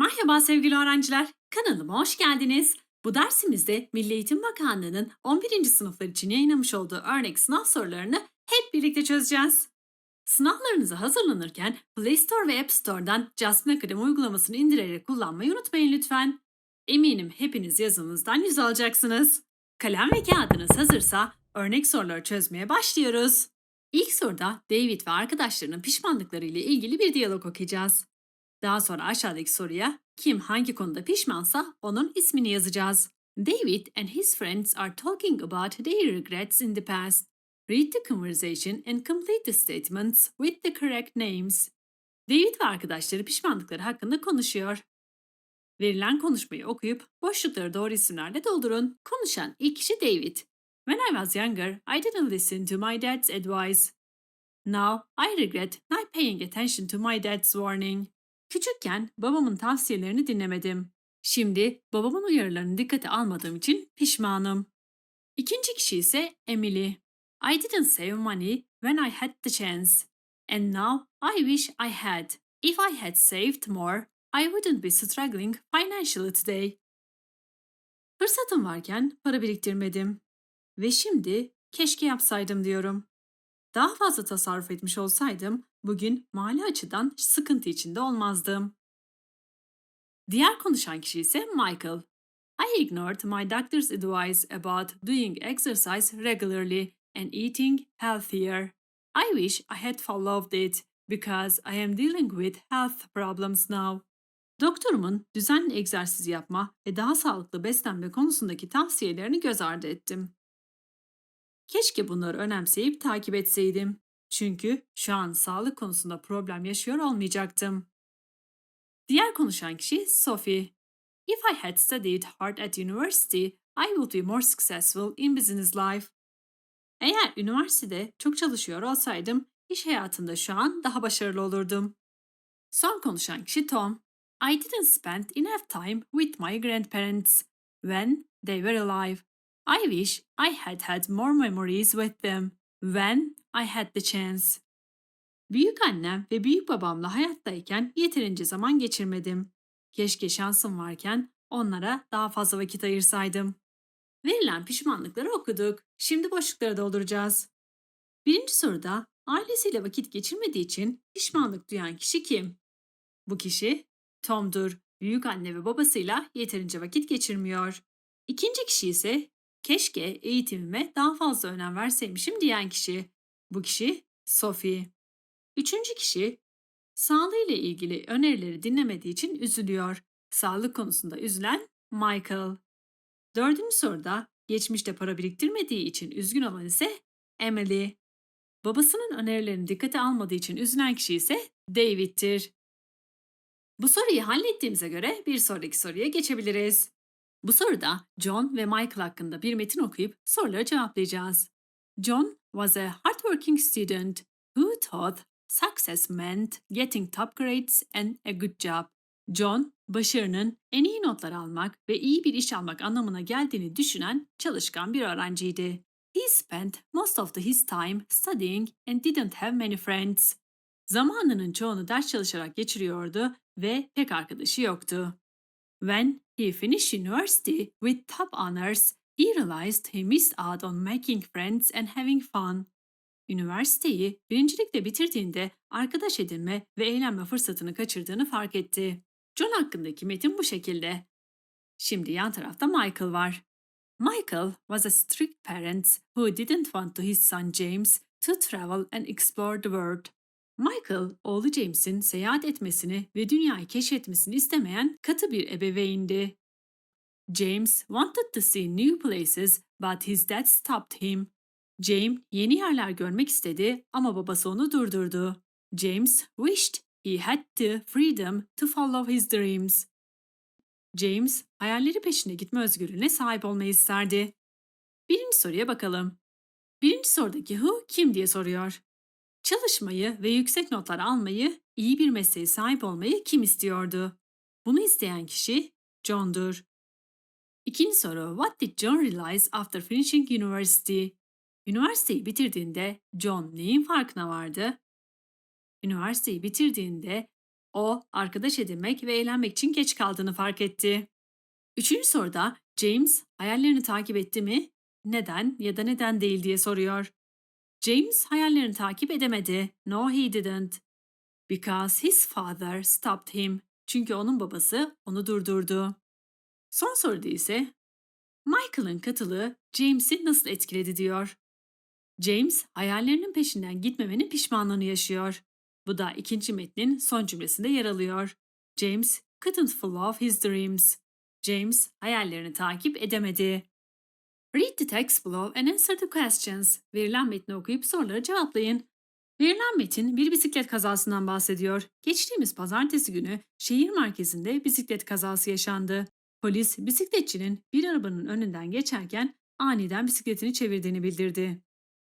Merhaba sevgili öğrenciler, kanalıma hoş geldiniz. Bu dersimizde Milli Eğitim Bakanlığı'nın 11. sınıflar için yayınlamış olduğu örnek sınav sorularını hep birlikte çözeceğiz. Sınavlarınıza hazırlanırken Play Store ve App Store'dan Jasmine Academy uygulamasını indirerek kullanmayı unutmayın lütfen. Eminim hepiniz yazınızdan yüz alacaksınız. Kalem ve kağıdınız hazırsa örnek soruları çözmeye başlıyoruz. İlk soruda David ve arkadaşlarının pişmanlıkları ile ilgili bir diyalog okuyacağız. Daha sonra aşağıdaki soruya kim hangi konuda pişmansa onun ismini yazacağız. David and his friends are talking about their regrets in the past. Read the conversation and complete the statements with the correct names. David ve arkadaşları pişmanlıkları hakkında konuşuyor. Verilen konuşmayı okuyup boşlukları doğru isimlerle doldurun. Konuşan ilk kişi David. When I was younger, I didn't listen to my dad's advice. Now, I regret not paying attention to my dad's warning. Küçükken babamın tavsiyelerini dinlemedim. Şimdi babamın uyarılarını dikkate almadığım için pişmanım. İkinci kişi ise Emily. I didn't save money when I had the chance. And now I wish I had. If I had saved more, I wouldn't be struggling financially today. Fırsatım varken para biriktirmedim. Ve şimdi keşke yapsaydım diyorum. Daha fazla tasarruf etmiş olsaydım bugün mali açıdan sıkıntı içinde olmazdım. Diğer konuşan kişi ise Michael. I ignored my doctor's advice about doing exercise regularly and eating healthier. I wish I had followed it because I am dealing with health problems now. Doktorumun düzenli egzersiz yapma ve daha sağlıklı beslenme konusundaki tavsiyelerini göz ardı ettim. Keşke bunları önemseyip takip etseydim. Çünkü şu an sağlık konusunda problem yaşıyor olmayacaktım. Diğer konuşan kişi Sophie. If I had studied hard at university, I would be more successful in business life. Eğer üniversitede çok çalışıyor olsaydım, iş hayatında şu an daha başarılı olurdum. Son konuşan kişi Tom. I didn't spend enough time with my grandparents when they were alive. I wish I had had more memories with them when I had the chance. Büyük annem ve büyük babamla hayattayken yeterince zaman geçirmedim. Keşke şansım varken onlara daha fazla vakit ayırsaydım. Verilen pişmanlıkları okuduk. Şimdi boşlukları dolduracağız. Birinci soruda ailesiyle vakit geçirmediği için pişmanlık duyan kişi kim? Bu kişi Tom'dur. Büyük anne ve babasıyla yeterince vakit geçirmiyor. İkinci kişi ise keşke eğitimime daha fazla önem verseymişim diyen kişi. Bu kişi Sophie. Üçüncü kişi sağlığıyla ilgili önerileri dinlemediği için üzülüyor. Sağlık konusunda üzülen Michael. Dördüncü soruda geçmişte para biriktirmediği için üzgün olan ise Emily. Babasının önerilerini dikkate almadığı için üzülen kişi ise David'tir. Bu soruyu hallettiğimize göre bir sonraki soruya geçebiliriz. Bu soruda John ve Michael hakkında bir metin okuyup soruları cevaplayacağız. John was a hardworking student who thought success meant getting top grades and a good job. John, başarının en iyi notlar almak ve iyi bir iş almak anlamına geldiğini düşünen çalışkan bir öğrenciydi. He spent most of his time studying and didn't have many friends. Zamanının çoğunu ders çalışarak geçiriyordu ve pek arkadaşı yoktu. When he finished university with top honors, he realized he missed out on making friends and having fun. Üniversiteyi birincilikle bitirdiğinde arkadaş edinme ve eğlenme fırsatını kaçırdığını fark etti. John hakkındaki metin bu şekilde. Şimdi yan tarafta Michael var. Michael was a strict parent who didn't want his son James to travel and explore the world. Michael, oğlu James'in seyahat etmesini ve dünyayı keşfetmesini istemeyen katı bir ebeveyndi. James wanted to see new places but his dad stopped him. James yeni yerler görmek istedi ama babası onu durdurdu. James wished he had the freedom to follow his dreams. James hayalleri peşinde gitme özgürlüğüne sahip olmayı isterdi. Birinci soruya bakalım. Birinci sorudaki who kim diye soruyor. Çalışmayı ve yüksek notlar almayı, iyi bir mesleğe sahip olmayı kim istiyordu? Bunu isteyen kişi John'dur. İkinci soru What did John realize after finishing university? Üniversiteyi bitirdiğinde John neyin farkına vardı? Üniversiteyi bitirdiğinde O, arkadaş edinmek ve eğlenmek için geç kaldığını fark etti. Üçüncü soruda James hayallerini takip etti mi? Neden ya da neden değil diye soruyor. James hayallerini takip edemedi. No he didn't. Because his father stopped him. Çünkü onun babası onu durdurdu. Son soruda ise Michael'ın katılığı James'i nasıl etkiledi diyor. James hayallerinin peşinden gitmemenin pişmanlığını yaşıyor. Bu da ikinci metnin son cümlesinde yer alıyor. James couldn't follow his dreams. James hayallerini takip edemedi. Read the text below and answer the questions. Verilen metni okuyup soruları cevaplayın. Verilen metin bir bisiklet kazasından bahsediyor. Geçtiğimiz pazartesi günü şehir merkezinde bisiklet kazası yaşandı. Polis bisikletçinin bir arabanın önünden geçerken aniden bisikletini çevirdiğini bildirdi.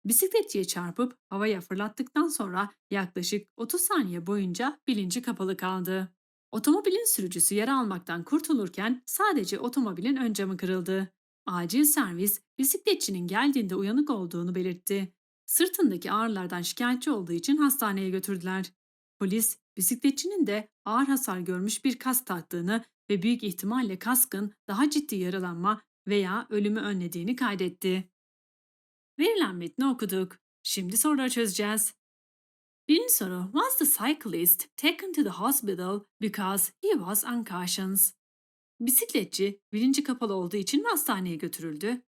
Bisikletçiye çarpıp havaya fırlattıktan sonra yaklaşık 30 saniye boyunca bilinci kapalı kaldı. Otomobilin sürücüsü yara almaktan kurtulurken sadece otomobilin ön camı kırıldı. Acil servis bisikletçinin geldiğinde uyanık olduğunu belirtti. Sırtındaki ağrılardan şikayetçi olduğu için hastaneye götürdüler. Polis bisikletçinin de ağır hasar görmüş bir kask taktığını ve büyük ihtimalle kaskın daha ciddi yaralanma veya ölümü önlediğini kaydetti. Verilen metni okuduk. Şimdi soruları çözeceğiz. Birinci soru. Was the cyclist taken to the hospital because he was unconscious? Bisikletçi bilinci kapalı olduğu için mi hastaneye götürüldü?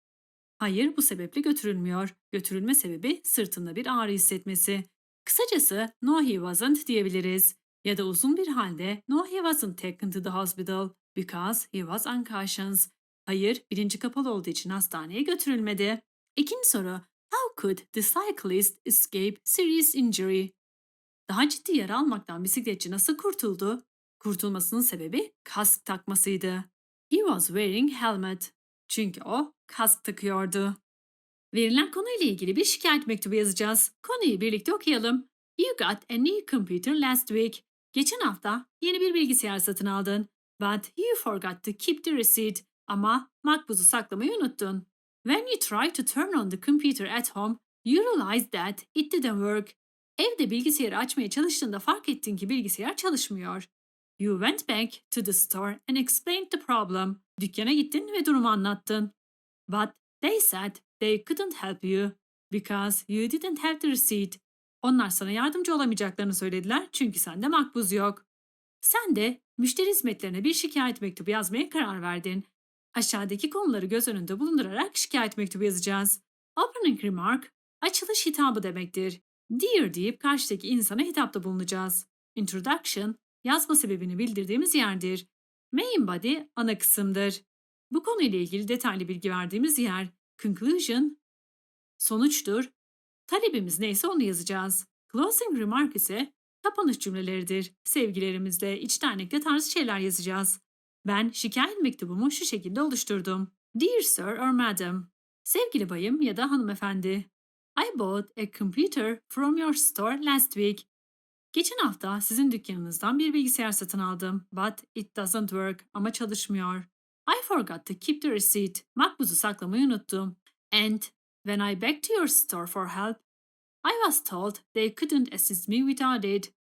Hayır bu sebeple götürülmüyor. Götürülme sebebi sırtında bir ağrı hissetmesi. Kısacası no he wasn't diyebiliriz. Ya da uzun bir halde no he wasn't taken to the hospital because he was unconscious. Hayır bilinci kapalı olduğu için hastaneye götürülmedi. İkinci soru. How could the cyclist escape serious injury? Daha ciddi yara almaktan bisikletçi nasıl kurtuldu? Kurtulmasının sebebi kask takmasıydı. He was wearing helmet. Çünkü o kask takıyordu. Verilen konuyla ilgili bir şikayet mektubu yazacağız. Konuyu birlikte okuyalım. You got a new computer last week. Geçen hafta yeni bir bilgisayar satın aldın. But you forgot to keep the receipt. Ama makbuzu saklamayı unuttun. When you tried to turn on the computer at home, you realized that it didn't work. Evde bilgisayarı açmaya çalıştığında fark ettin ki bilgisayar çalışmıyor. You went back to the store and explained the problem. Dükkana gittin ve durumu anlattın. But they said they couldn't help you because you didn't have the receipt. Onlar sana yardımcı olamayacaklarını söylediler çünkü sende makbuz yok. Sen de müşteri hizmetlerine bir şikayet mektubu yazmaya karar verdin. Aşağıdaki konuları göz önünde bulundurarak şikayet mektubu yazacağız. Opening remark, açılış hitabı demektir. Dear deyip karşıdaki insana hitapta bulunacağız. Introduction, yazma sebebini bildirdiğimiz yerdir. Main body, ana kısımdır. Bu konuyla ilgili detaylı bilgi verdiğimiz yer. Conclusion, sonuçtur. Talebimiz neyse onu yazacağız. Closing remark ise kapanış cümleleridir. Sevgilerimizle, içtenlikle tarzı şeyler yazacağız. Ben şikayet mektubumu şu şekilde oluşturdum. Dear Sir or Madam, Sevgili bayım ya da hanımefendi. I bought a computer from your store last week. Geçen hafta sizin dükkanınızdan bir bilgisayar satın aldım. But it doesn't work ama çalışmıyor. I forgot to keep the receipt. Makbuzu saklamayı unuttum. And when I back to your store for help, I was told they couldn't assist me without it.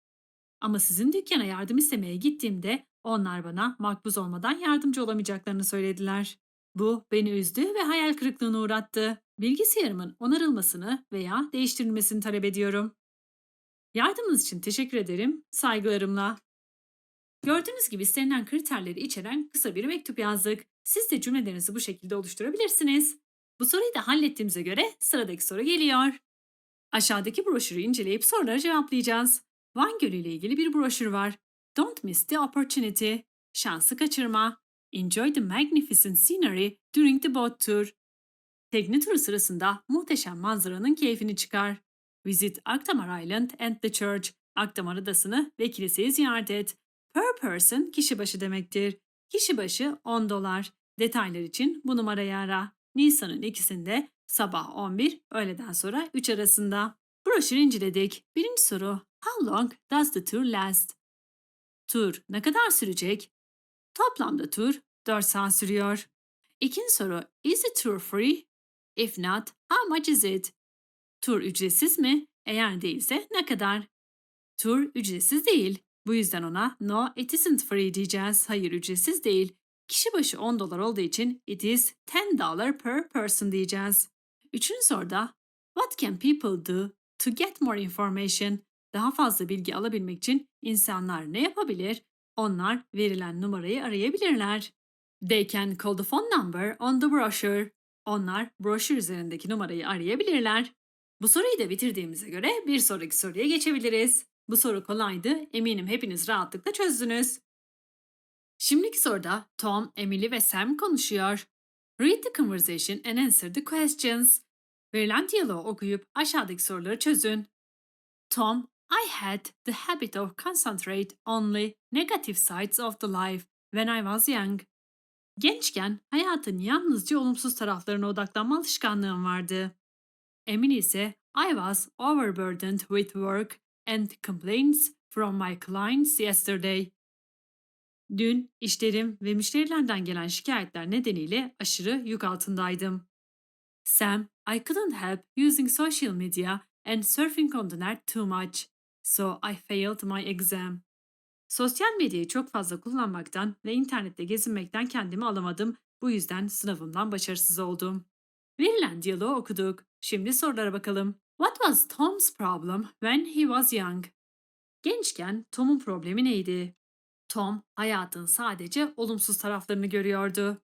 Ama sizin dükkana yardım istemeye gittiğimde onlar bana makbuz olmadan yardımcı olamayacaklarını söylediler. Bu beni üzdü ve hayal kırıklığına uğrattı. Bilgisayarımın onarılmasını veya değiştirilmesini talep ediyorum. Yardımınız için teşekkür ederim. Saygılarımla. Gördüğünüz gibi istenilen kriterleri içeren kısa bir mektup yazdık. Siz de cümlelerinizi bu şekilde oluşturabilirsiniz. Bu soruyu da hallettiğimize göre sıradaki soru geliyor. Aşağıdaki broşürü inceleyip soruları cevaplayacağız. Van Gölü ile ilgili bir broşür var. Don't miss the opportunity. Şansı kaçırma. Enjoy the magnificent scenery during the boat tour. Tekne turu sırasında muhteşem manzaranın keyfini çıkar. Visit Akdamar Island and the Church. Akdamar Adası'nı ve kiliseyi ziyaret et. Per person kişi başı demektir. Kişi başı 10 dolar. Detaylar için bu numarayı ara. Nisan'ın ikisinde sabah 11, öğleden sonra 3 arasında. Broşürü inceledik. Birinci soru. How long does the tour last? Tur ne kadar sürecek? Toplamda tur 4 saat sürüyor. İkinci soru. Is the tour free? If not, how much is it? Tur ücretsiz mi? Eğer değilse ne kadar? Tur ücretsiz değil. Bu yüzden ona no it isn't free diyeceğiz. Hayır ücretsiz değil. Kişi başı 10 dolar olduğu için it is 10 dollar per person diyeceğiz. Üçüncü soruda what can people do to get more information? Daha fazla bilgi alabilmek için insanlar ne yapabilir? Onlar verilen numarayı arayabilirler. They can call the phone number on the brochure. Onlar broşür üzerindeki numarayı arayabilirler. Bu soruyu da bitirdiğimize göre bir sonraki soruya geçebiliriz. Bu soru kolaydı. Eminim hepiniz rahatlıkla çözdünüz. Şimdiki soruda Tom, Emily ve Sam konuşuyor. Read the conversation and answer the questions. Verilen diyaloğu okuyup aşağıdaki soruları çözün. Tom, I had the habit of concentrate only negative sides of the life when I was young. Gençken hayatın yalnızca olumsuz taraflarına odaklanma alışkanlığım vardı. Emily ise I was overburdened with work and complaints from my clients yesterday. Dün işlerim ve müşterilerden gelen şikayetler nedeniyle aşırı yük altındaydım. Sam, I couldn't help using social media and surfing on the net too much, so I failed my exam. Sosyal medyayı çok fazla kullanmaktan ve internette gezinmekten kendimi alamadım. Bu yüzden sınavımdan başarısız oldum. Verilen diyaloğu okuduk. Şimdi sorulara bakalım. What was Tom's problem when he was young? Gençken Tom'un problemi neydi? Tom hayatın sadece olumsuz taraflarını görüyordu.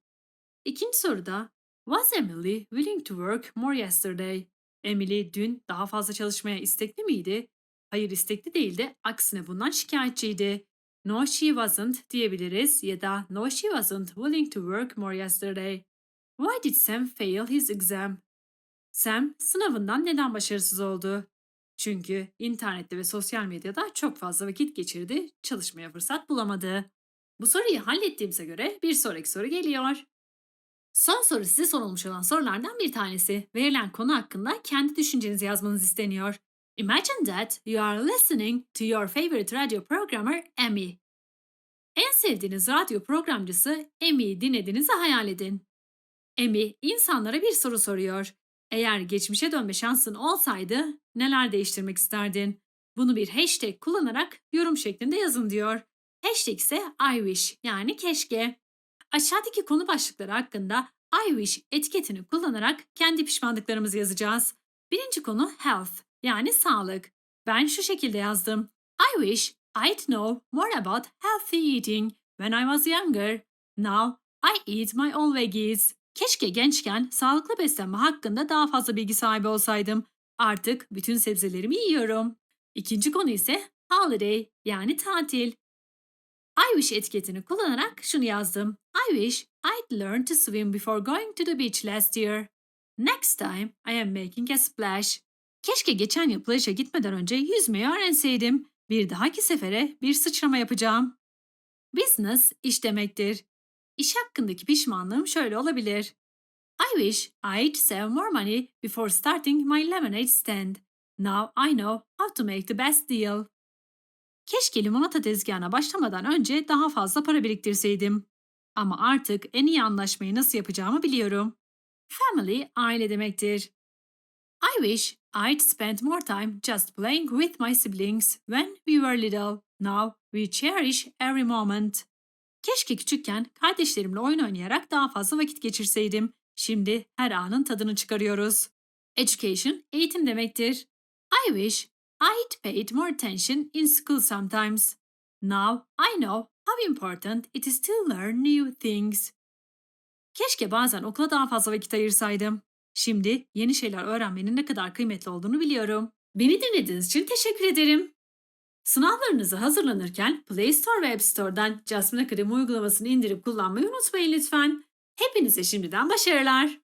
İkinci soruda Was Emily willing to work more yesterday? Emily dün daha fazla çalışmaya istekli miydi? Hayır istekli değildi, aksine bundan şikayetçiydi. No she wasn't diyebiliriz ya da no she wasn't willing to work more yesterday. Why did Sam fail his exam? Sam sınavından neden başarısız oldu? Çünkü internette ve sosyal medyada çok fazla vakit geçirdi, çalışmaya fırsat bulamadı. Bu soruyu hallettiğimize göre bir sonraki soru geliyor. Son soru size sorulmuş olan sorulardan bir tanesi. Verilen konu hakkında kendi düşüncenizi yazmanız isteniyor. Imagine that you are listening to your favorite radio programmer Amy. En sevdiğiniz radyo programcısı Amy'yi dinlediğinizi hayal edin. Amy insanlara bir soru soruyor. Eğer geçmişe dönme şansın olsaydı neler değiştirmek isterdin? Bunu bir hashtag kullanarak yorum şeklinde yazın diyor. Hashtag ise I wish yani keşke. Aşağıdaki konu başlıkları hakkında I wish etiketini kullanarak kendi pişmanlıklarımızı yazacağız. Birinci konu health yani sağlık. Ben şu şekilde yazdım. I wish I'd know more about healthy eating when I was younger. Now I eat my all veggies. Keşke gençken sağlıklı beslenme hakkında daha fazla bilgi sahibi olsaydım. Artık bütün sebzelerimi yiyorum. İkinci konu ise holiday yani tatil. I wish etiketini kullanarak şunu yazdım. I wish I'd learned to swim before going to the beach last year. Next time I am making a splash. Keşke geçen yıl plaja gitmeden önce yüzmeyi öğrenseydim. Bir dahaki sefere bir sıçrama yapacağım. Business iş demektir. İş hakkındaki pişmanlığım şöyle olabilir. I wish I'd save more money before starting my lemonade stand. Now I know how to make the best deal. Keşke limonata tezgahına başlamadan önce daha fazla para biriktirseydim. Ama artık en iyi anlaşmayı nasıl yapacağımı biliyorum. Family aile demektir. I wish I'd spent more time just playing with my siblings when we were little. Now we cherish every moment. Keşke küçükken kardeşlerimle oyun oynayarak daha fazla vakit geçirseydim. Şimdi her anın tadını çıkarıyoruz. Education, eğitim demektir. I wish I'd paid more attention in school sometimes. Now I know how important it is to learn new things. Keşke bazen okula daha fazla vakit ayırsaydım. Şimdi yeni şeyler öğrenmenin ne kadar kıymetli olduğunu biliyorum. Beni dinlediğiniz için teşekkür ederim. Sınavlarınızı hazırlanırken Play Store ve App Store'dan Jasmine Academy uygulamasını indirip kullanmayı unutmayın lütfen. Hepinize şimdiden başarılar.